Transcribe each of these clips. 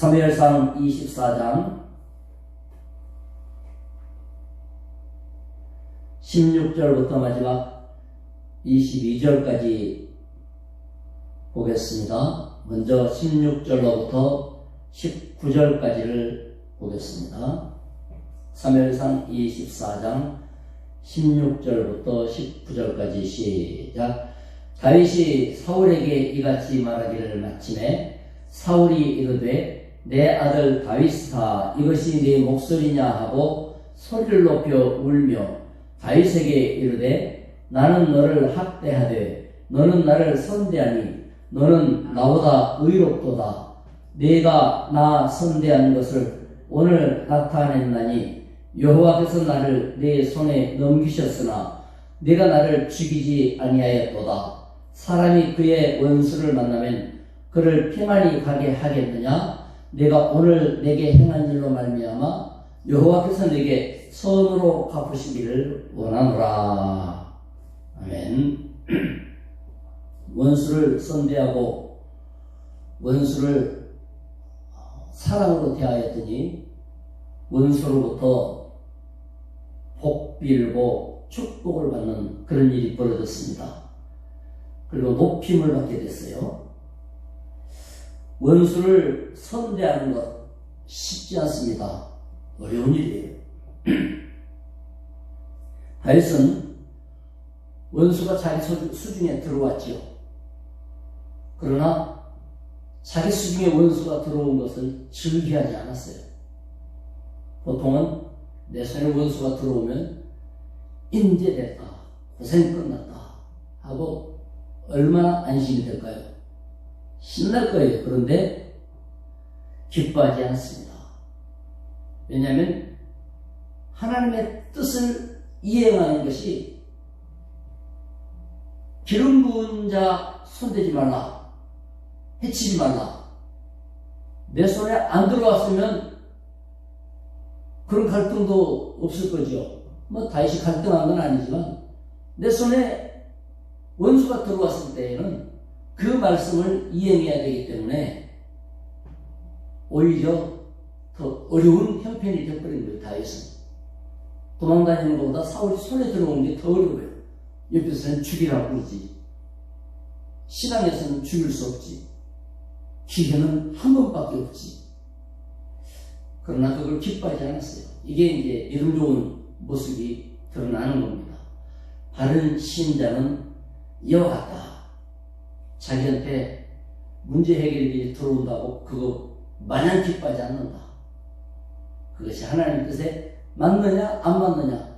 사무엘상 24장 16절부터 마지막 22절까지 보겠습니다. 먼저 16절로부터 19절까지를 보겠습니다. 사무엘상 24장 16절부터 19절까지 시작. 다윗이 사울에게 이같이 말하기를 마침에 사울이 이르되 내 아들 다윗아 이것이 네 목소리냐 하고 소리를 높여 울며 다윗에게 이르되 나는 너를 학대하되 너는 나를 선대하니 너는 나보다 의롭도다. 내가 나 선대한 것을 오늘 나타냈나니 여호와께서 나를 내 손에 넘기셨으나 내가 나를 죽이지 아니하였도다. 사람이 그의 원수를 만나면 그를 평안히 가게 하겠느냐 내가 오늘 내게 행한 일로 말미암아 여호와께서 내게 선으로 갚으시기를 원하노라. 아멘. 원수를 선대하고 원수를 사랑으로 대하였더니 원수로부터 복 빌고 축복을 받는 그런 일이 벌어졌습니다. 그리고 높임을 받게 됐어요. 원수를 선대하는 것 쉽지 않습니다. 어려운 일이에요. 다윗은 원수가 자기 수중에 들어왔지요. 그러나 자기 수중에 원수가 들어온 것을 즐기하지 않았어요. 보통은 내 손에 원수가 들어오면 인제됐다, 고생 끝났다 하고 얼마나 안심이 될까요? 신날 거예요. 그런데 기뻐하지 않습니다. 왜냐하면 하나님의 뜻을 이행하는 것이 기름 부은 자 손대지 말라. 해치지 말라. 내 손에 안 들어왔으면 그런 갈등도 없을 거죠. 뭐 다시 갈등한 건 아니지만 내 손에 원수가 들어왔을 때에는 그 말씀을 이행해야 되기 때문에 오히려 더 어려운 형편이 되어버린 거예요, 다윗은. 도망다니는 것보다 사울이 손에 들어오는 게 더 어려워요. 옆에서는 죽이라고 그러지. 신앙에서는 죽일 수 없지. 기회는 한 번밖에 없지. 그러나 그걸 기뻐하지 않았어요. 이게 이제 이름 좋은 모습이 드러나는 겁니다. 바른 신자는 이와 같다. 자기한테 문제 해결이 들어온다고 그거 마냥 기뻐하지 않는다. 그것이 하나님 뜻에 맞느냐 안 맞느냐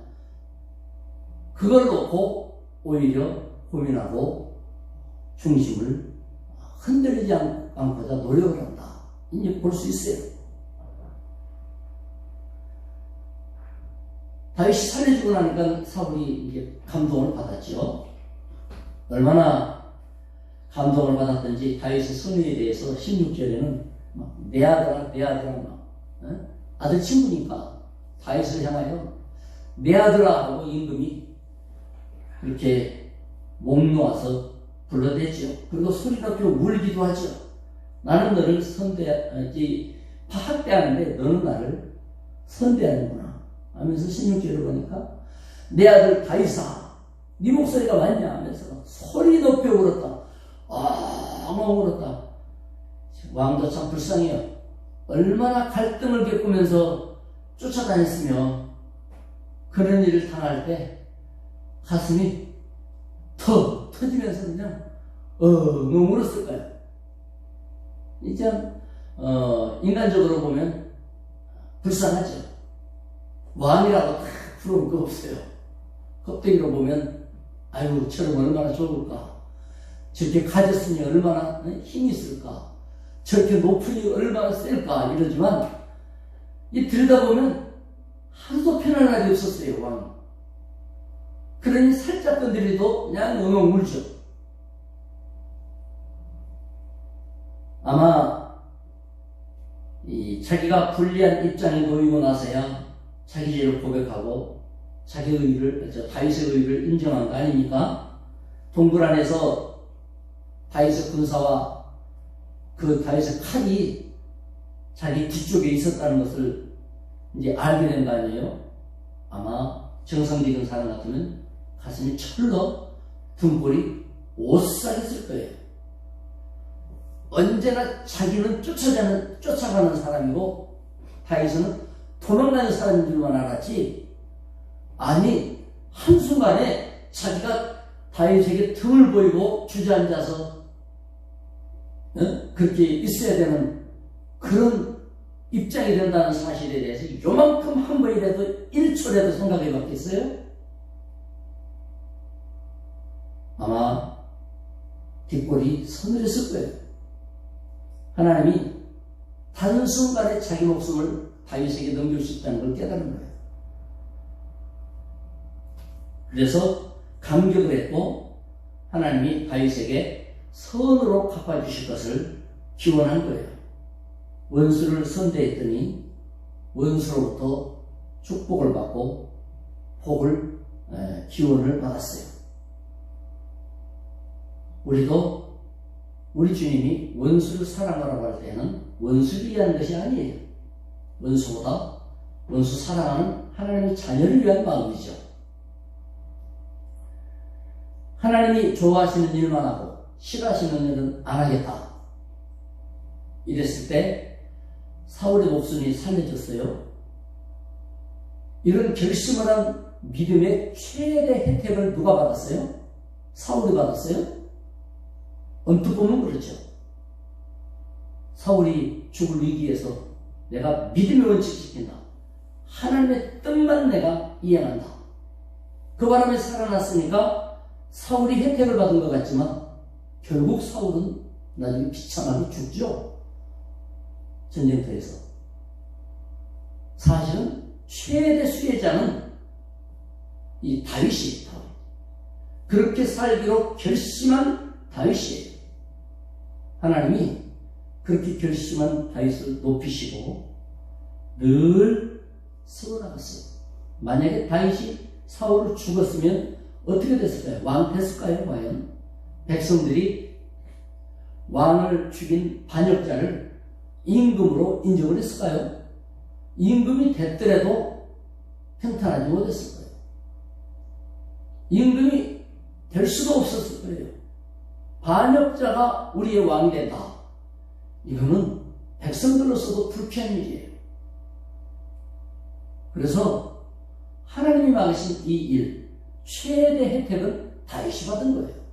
그걸 놓고 오히려 고민하고 중심을 흔들리지 않고자 노력을 한다. 이제 볼 수 있어요. 다윗이 살해주고 나니까 사울이 이제 감동을 받았죠. 얼마나 감동을 받았든지 다윗의 선의에 대해서 16절에는 내 아들아 내 아들아 막 어? 아들 친구니까 다윗을 향하여 내 아들아 하고 임금이 이렇게 목 놓아서 불러댔죠. 그리고 소리 높여 울기도 하죠. 나는 너를 선대하지 파학대하는데 너는 나를 선대하는구나 하면서 16절을 보니까 내 아들 다윗아 네 목소리가 맞냐 하면서 소리 높여 울었다. 엉엉 울었다. 왕도 참 불쌍해요. 얼마나 갈등을 겪으면서 쫓아다녔으며 그런 일을 당할 때 가슴이 터 터지면서 그냥 엉엉 울었을 거예요. 이제 어, 인간적으로 보면 불쌍하죠. 왕이라고 딱 부러울 거 없어요. 껍데기로 보면 아유 저럼 얼마나 좋을까. 저렇게 가졌으니 얼마나 힘이 있을까. 저렇게 높으니 얼마나 셀까 이러지만 이 들여다보면 하루도 날이 없었어요 왕. 그러니 살짝 건드려도 그냥 엉엉 울죠. 아마 이 자기가 불리한 입장에 놓이고 나서야 자기 죄를 고백하고 자기 의를 다윗의 의를 인정한 거 아닙니까? 동굴 안에서 다윗의 군사와 그 다윗의 칼이 자기 뒤쪽에 있었다는 것을 이제 알게 된 거 아니에요? 아마 정상적인 사람 같으면 가슴이 철러 등골이 오싹했을 거예요. 언제나 자기는 쫓아가는, 쫓아가는 사람이고 다윗은 도망가는 사람인 줄만 알았지 아니 한순간에 자기가 다윗에게 등을 보이고 주저앉아서 어? 그렇게 있어야 되는 그런 입장이 된다는 사실에 대해서 요만큼 한 번이라도 1초라도 생각해 봤겠어요? 아마 뒷골이 서늘했을 거예요. 하나님이 단순간에 자기 목숨을 다윗에게 넘길 수 있다는 걸 깨달은 거예요. 그래서 감격을 했고 하나님이 다윗에게 선으로 갚아주실 것을 기원한 거예요. 원수를 선대했더니 원수로부터 축복을 받고 복을 에, 기원을 받았어요. 우리도 우리 주님이 원수를 사랑하라고 할 때는 원수를 위한 것이 아니에요. 원수보다 원수 사랑하는 하나님의 자녀를 위한 마음이죠. 하나님이 좋아하시는 일만 하고 싫어하시는 일은 안 하겠다. 이랬을 때 사울의 목숨이 살려졌어요. 이런 결심을 한 믿음의 최대 혜택을 누가 받았어요? 사울이 받았어요? 언뜻 보면 그렇죠. 사울이 죽을 위기에서 내가 믿음의 원칙 지킨다. 하나님의 뜻만 내가 이행한다. 그 바람에 살아났으니까 사울이 혜택을 받은 것 같지만 결국 사울은 나중에 비참하게 죽죠. 전쟁터에서. 사실은 최대 수혜자는 이 다윗이 다윗. 그렇게 살기로 결심한 다윗이에요. 하나님이 그렇게 결심한 다윗을 높이시고 늘 세워나갔어요. 만약에 다윗이 사울을 죽었으면 어떻게 됐을까요? 왕 됐을까요? 과연 백성들이 왕을 죽인 반역자를 임금으로 인정을 했을까요? 임금이 됐더라도 평탄하지 못했을 거예요. 임금이 될 수도 없었을 거예요. 반역자가 우리의 왕이 된다. 이거는 백성들로서도 불쾌한 일이에요. 그래서 하나님이 막으신 이 일, 최대 혜택을 다윗이 받은 거예요.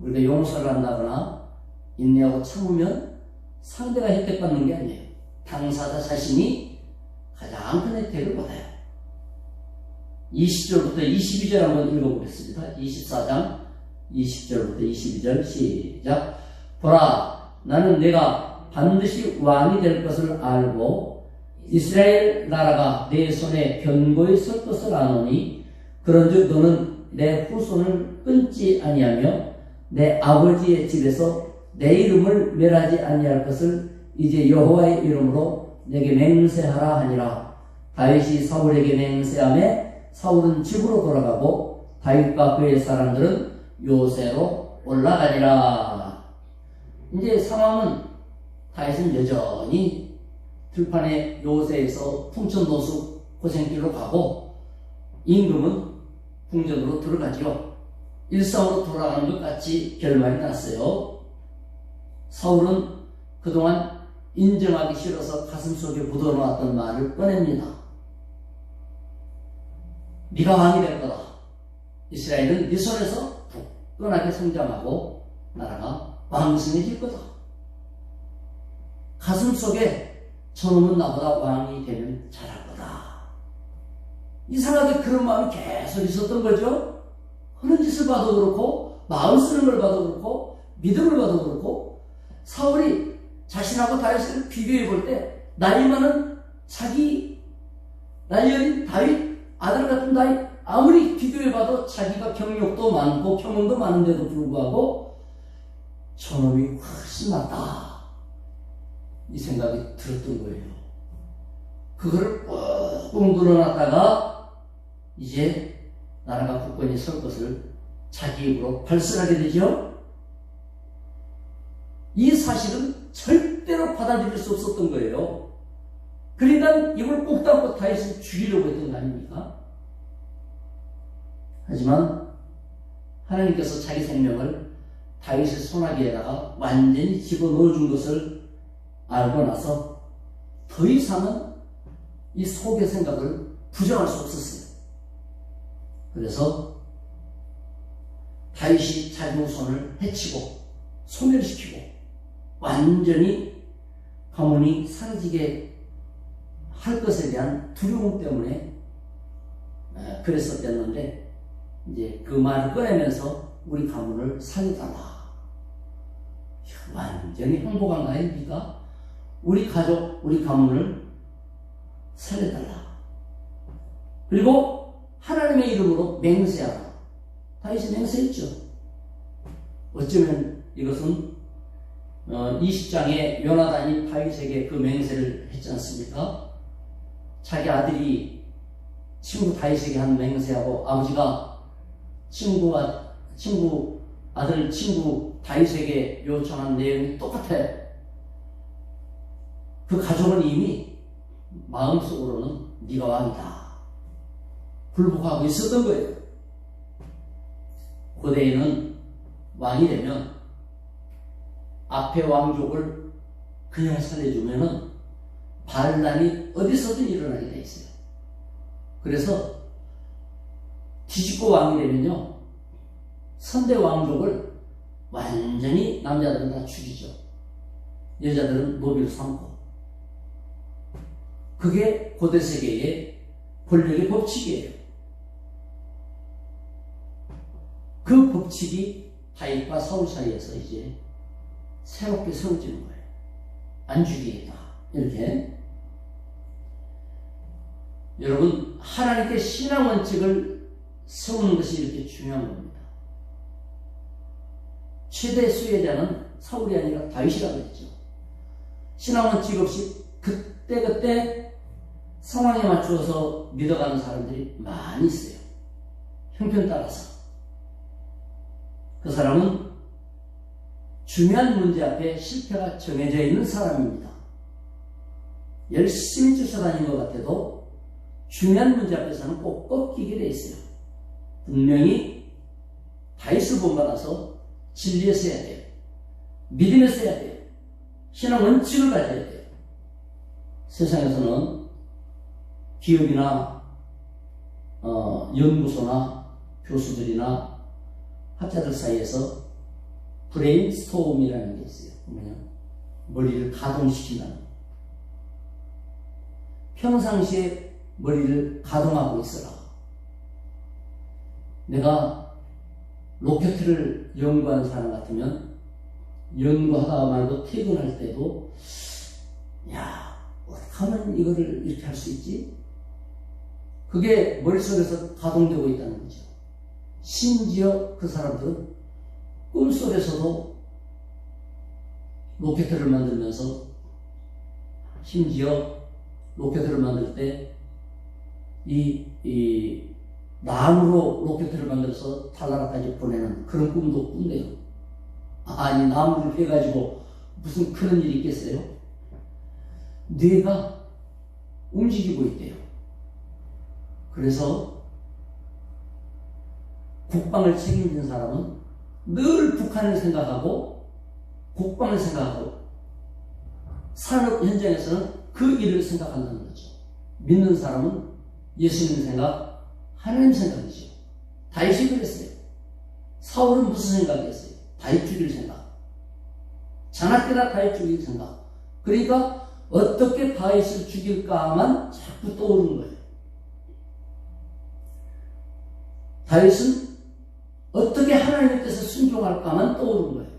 우리가 용서를 한다거나 인내하고 참으면 상대가 혜택받는 게 아니에요. 당사자 자신이 가장 큰 혜택을 받아요. 20절부터 22절 한번 읽어보겠습니다. 24장 20절부터 22절 시작. 보라, 나는 내가 반드시 왕이 될 것을 알고 이스라엘 나라가 내 손에 견고히 설 것을 아노니 그런즉 너는 내 후손을 끊지 아니하며 내 아버지의 집에서 내 이름을 멸하지 아니할 것을 이제 여호와의 이름으로 내게 맹세하라 하니라. 다윗이 사울에게 맹세함에 사울은 집으로 돌아가고 다윗과 그의 사람들은 요새로 올라가니라. 이제 상황은 다윗은 여전히 들판의 요새에서 풍천도수 고생길로 가고 임금은 궁전으로 들어가지요. 일상으로 돌아가는 것 같이 결말이 났어요. 사울은 그동안 인정하기 싫어서 가슴속에 묻어놓았던 말을 꺼냅니다. 네가 왕이 될 거다. 이스라엘은 네 손에서 굳건하게 성장하고 나라가 왕성해질 거다. 가슴속에 저놈은 나보다 왕이 되면 잘할 거다. 이상하게 그런 마음이 계속 있었던 거죠. 하는 짓을 봐도 그렇고 마음 쓰는 걸 봐도 그렇고 믿음을 봐도 그렇고 사울이 자신하고 다윗을 비교해 볼 때 나이 많은 자기 나이 어린 다윗 아들 같은 다윗 아무리 비교해 봐도 자기가 경력도 많고 평원도 많은데도 불구하고 저놈이 훨씬 낫다 이 생각이 들었던 거예요. 그거를 꾹꾹 눌러놨다가 이제 나라가 굳건히 설 것을 자기 입으로 발설하게 되죠. 이 사실은 절대로 받아 받아들일 수 없었던 거예요. 그러니까 이걸 꼭 담고 다윗을 죽이려고 했던 거 아닙니까? 하지만 하나님께서 자기 생명을 다윗의 소나기에다가 완전히 집어넣어 준 것을 알고 나서 더 이상은 이 속의 생각을 부정할 수 없었어요. 그래서 다윗이 자기 후손을 해치고 소멸시키고 완전히 가문이 사라지게 할 것에 대한 두려움 때문에 그랬었댔는데 이제 그 말을 꺼내면서 우리 가문을 살려달라. 완전히 행복한 거 아닙니까? 우리 가족, 우리 가문을 살려달라. 그리고 하나님의 이름으로 맹세하라. 다윗이 맹세했죠. 어쩌면 이것은 어, 20장에 요나단이 다윗에게 그 맹세를 했지 않습니까? 자기 아들이 친구 다윗에게 한 맹세하고 아버지가 친구와 친구 아들 친구 다윗에게 요청한 내용이 똑같아요. 그 가족은 이미 마음속으로는 네가 왕이다. 굴복하고 있었던 거예요. 고대에는 왕이 되면 앞에 왕족을 그냥 살려주면은 반란이 어디서든 일어나게 돼 있어요. 그래서 뒤집고 왕이 되면요. 선대 왕족을 완전히 남자들은 다 죽이죠. 여자들은 노비로 삼고. 그게 고대 세계의 권력의 법칙이에요. 그 법칙이 다윗과 사울 사이에서 이제 새롭게 세워지는 거예요. 안 죽이겠다. 이렇게. 여러분, 하나님께 신앙 원칙을 세우는 것이 이렇게 중요한 겁니다. 최대 수혜자는 사울이 아니라 다윗이라고 했죠. 신앙 원칙 없이 그때그때 상황에 맞추어서 믿어가는 사람들이 많이 있어요. 형편 따라서. 그 사람은 중요한 문제 앞에 실패가 정해져 있는 사람입니다. 열심히 쫓아다닌 것 같아도 중요한 문제 앞에서는 꼭 꺾이게 돼 있어요. 분명히 다윗을 본받아서 진리에서 해야 돼요. 믿음에서 해야 돼요. 신앙 원칙을 가져야 돼요. 세상에서는 기업이나 어, 연구소나 교수들이나 학자들 사이에서 브레인 스토음이라는 게 있어요. 뭐냐 머리를 가동시킨다는 평상시에 머리를 가동하고 있어라. 내가 로켓을 연구하는 사람 같으면 연구하다 말고 퇴근할 때도 야 어떻게 하면 이거를 이렇게 할 수 있지? 그게 머릿속에서 가동되고 있다는 거죠. 심지어 그 사람들은 꿈속에서도 로켓을 만들면서 심지어 로켓을 만들 때 이, 이, 나무로 로켓을 만들어서 달나라까지 보내는 그런 꿈도 꾼대요. 아니, 나무를 해가지고 무슨 그런 일이 있겠어요? 뇌가 움직이고 있대요. 그래서 국방을 책임진 사람은 늘 북한을 생각하고 국방을 생각하고 산업 현장에서는 그 일을 생각한다는 거죠. 믿는 사람은 예수님 생각, 하나님 생각이죠. 다윗이 그랬어요. 사울은 무슨 생각이었어요? 다윗 죽일 생각. 자나깨나 다윗 죽일 생각. 그러니까 어떻게 다윗을 죽일까만 자꾸 떠오르는 거예요. 다윗은 하나님의 뜻에 순종할까만 떠오르는 거예요.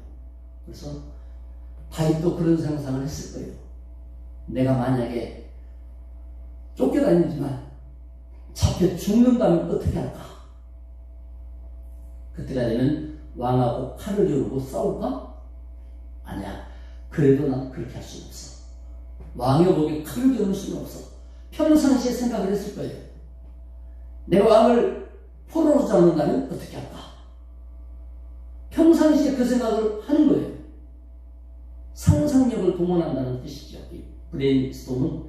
그래서 다윗도 그런 상상을 했을 거예요. 내가 만약에 쫓겨다니지만 잡혀 죽는다면 어떻게 할까? 그때가 되면 왕하고 칼을 겨루고 싸울까? 아니야. 그래도 난 그렇게 할 수는 없어. 왕의 목에 칼을 겨룰 수는 없어. 평상시에 생각을 했을 거예요. 내가 왕을 포로로 잡는다면 어떻게 할까? 평상시에 그 생각을 하는 거예요. 상상력을 동원한다는 뜻이죠. 이 브레인스톰은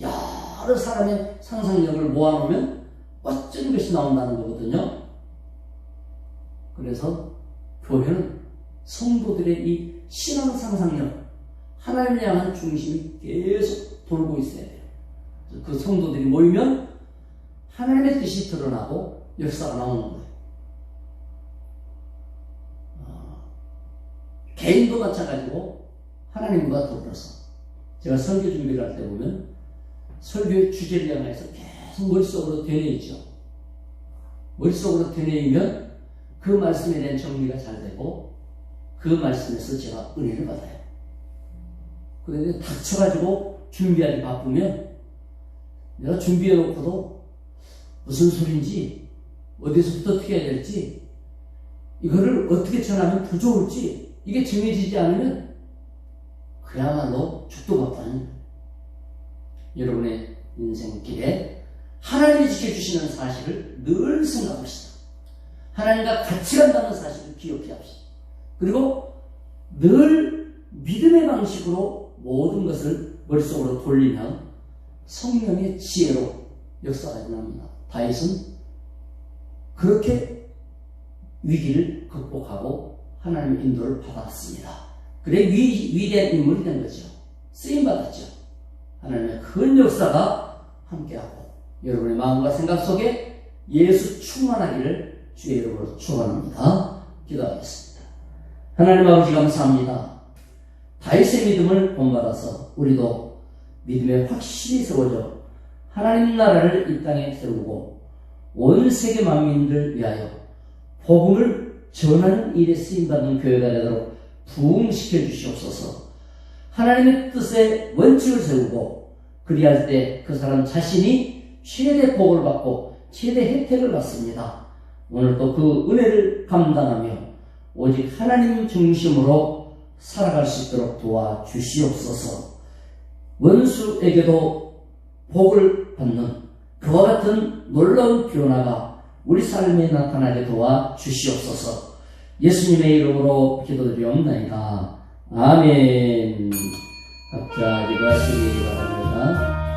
여러 사람의 상상력을 모아놓으면 멋진 것이 나온다는 거거든요. 그래서 교회는 성도들의 이 신앙 상상력, 하나님을 향한 중심이 계속 돌고 있어야 돼요. 그 성도들이 모이면 하나님의 뜻이 드러나고 역사가 나오는 거예요. 어, 개인도 마찬가지고 하나님과 더불어서 제가 설교 준비를 할 때 보면 설교의 주제를 향해서 계속 머릿속으로 되뇌이죠. 머릿속으로 되뇌이면 그 말씀에 대한 정리가 잘 되고 그 말씀에서 제가 은혜를 받아요. 그런데 닥쳐가지고 준비하기 바쁘면 내가 준비해놓고도 무슨 소리인지 어디서부터 어떻게 해야 될지 이거를 어떻게 전하면 더 좋을지 이게 정해지지 않으면 그야말로 죽도 밥하는 여러분의 인생길에 하나님이 지켜주시는 사실을 늘 생각합시다. 하나님과 같이 간다는 사실을 기억해 합시다. 그리고 늘 믿음의 방식으로 모든 것을 머릿속으로 돌리면 성령의 지혜로 역사가 일어납니다. 다윗은 그렇게 위기를 극복하고 하나님의 인도를 받았습니다. 그래 위, 위대한 인물이 된 거죠. 쓰임받았죠. 하나님의 큰 역사가 함께하고 여러분의 마음과 생각 속에 예수 충만하기를 주의 이름으로 축원합니다. 기도하겠습니다. 하나님 아버지 감사합니다. 다윗의 믿음을 본받아서 우리도 믿음에 확실히 세워져 하나님 나라를 이 땅에 세우고 온 세계 만민들을 위하여 복음을 전하는 일에 쓰임받는 교회가 되도록 부흥시켜 주시옵소서. 하나님의 뜻에 원칙을 세우고 그리할 때 그 사람 자신이 최대 복을 받고 최대 혜택을 받습니다. 오늘도 그 은혜를 감당하며 오직 하나님 중심으로 살아갈 수 있도록 도와주시옵소서. 원수에게도 복을 받는 그와 같은 놀라운 변화가 우리 삶에 나타나게 도와 주시옵소서. 예수님의 이름으로 기도드리옵나이다. 아멘. 각자 기도하시기 바랍니다.